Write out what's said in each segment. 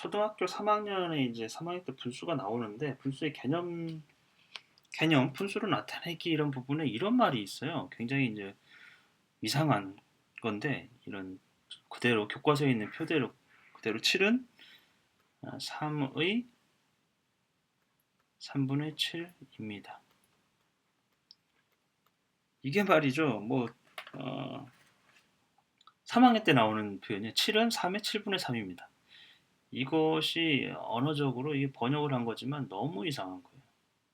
초등학교 3학년에 이제 3학년 때 분수가 나오는데 분수의 개념 개념 분수로 나타내기 이런 부분에 이런 말이 있어요. 굉장히 이제 이상한 건데 이런 그대로 교과서에 있는 표대로 그대로 7은 3의 3분의 7입니다. 이게 말이죠. 뭐 어, 3학년 때 나오는 표현이 7은 3의 7분의 3입니다. 이것이 언어적으로 이게 번역을 한 거지만 너무 이상한 거예요.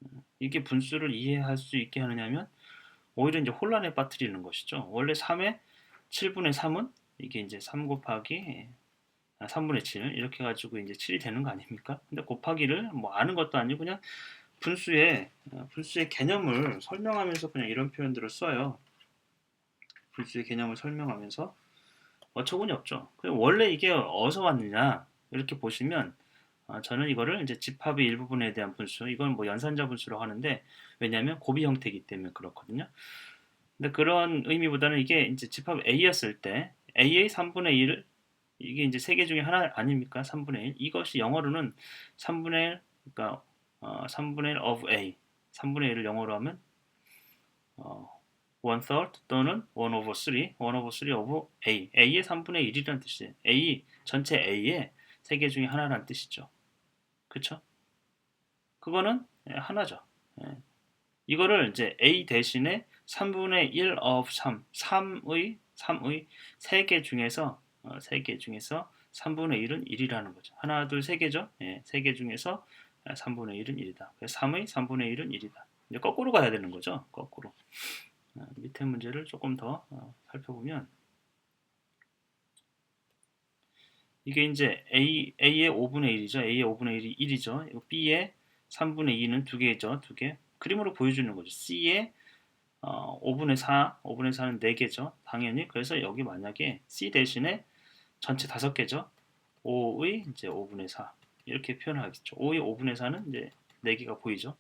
음, 이게 분수를 이해할 수 있게 하느냐면 오히려 이제 혼란에 빠뜨리는 것이죠. 원래 3의 7분의 3은 이게 이제 3 곱하기 3분의 7 이렇게 가지고 이제 7이 되는 거 아닙니까? 근데 곱하기를 뭐 아는 것도 아니고 그냥 분수의 어, 분수의 개념을 설명하면서 그냥 이런 표현들을 써요. 분수의 개념을 설명하면서 어처구니 없죠. 원래 이게 어디서 왔느냐 이렇게 보시면 어, 저는 이거를 이제 집합의 일부분에 대한 분수 이건 뭐 연산자 분수라고 하는데 왜냐하면 고비 형태이기 때문에 그렇거든요. 근데 그런 의미보다는 이게 이제 집합 A였을 때 A의 3분의 1을 이게 이제 세 개 중에 하나 아닙니까? 3분의 1. 이것이 영어로는 3분의 1, 그러니까 어, 3분의 1 of A. 3분의 1을 영어로 하면 어, one third 또는 one over three, one over three of A. A의 3분의 1이라는 뜻이에요. A 전체 A의 세 개 중에 하나라는 뜻이죠. 그쵸? 그거는 예, 하나죠. 예. 이거를 이제 A 대신에 3분의 1 of 3, 3의 3의 세개 중에서 어, 세개 중에서 3분의 1은 1이라는 거죠. 하나, 둘, 세 개죠. 예, 세개 중에서 3분의 1은 1이다. 그래서 3의 3분의 1은 1이다. 이제 거꾸로 가야 되는 거죠. 거꾸로. 어, 밑에 문제를 조금 더 어, 살펴보면 이게 이제 A, A의 5분의 1이죠. A의 5분의 1이 1이죠. B의 3분의 2는 두 개죠. 두 개. 그림으로 보여주는 거죠. C의 어, 5분의 4, 5분의 4는 4개죠. 당연히. 그래서 여기 만약에 C 대신에 전체 5개죠. 5의 이제 5분의 4. 이렇게 표현하겠죠. 5의 5분의 4는 이제 4개가 보이죠.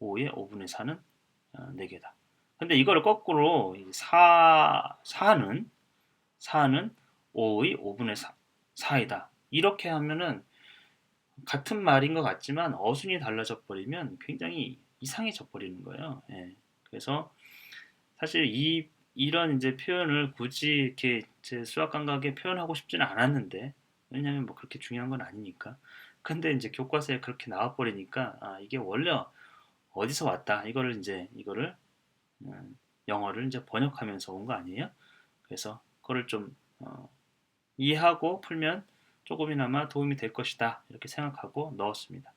5의 5분의 4는 4개다. 근데 이거를 거꾸로 4, 4는 4는 5의 5분의 4, 4이다. 이렇게 하면은 같은 말인 것 같지만 어순이 달라져 버리면 굉장히 이상해져 버리는 거예요. 예. 그래서 사실 이 이런 이제 표현을 굳이 이렇게 제 수학 감각에 표현하고 싶지는 않았는데 왜냐하면 뭐 그렇게 중요한 건 아니니까. 근데 이제 교과서에 그렇게 나와 버리니까 아 이게 원래 어디서 왔다 이거를 이제 이거를 음, 영어를 이제 번역하면서 온 거 아니에요? 그래서 그거를 좀 어, 이해하고 풀면 조금이나마 도움이 될 것이다 이렇게 생각하고 넣었습니다.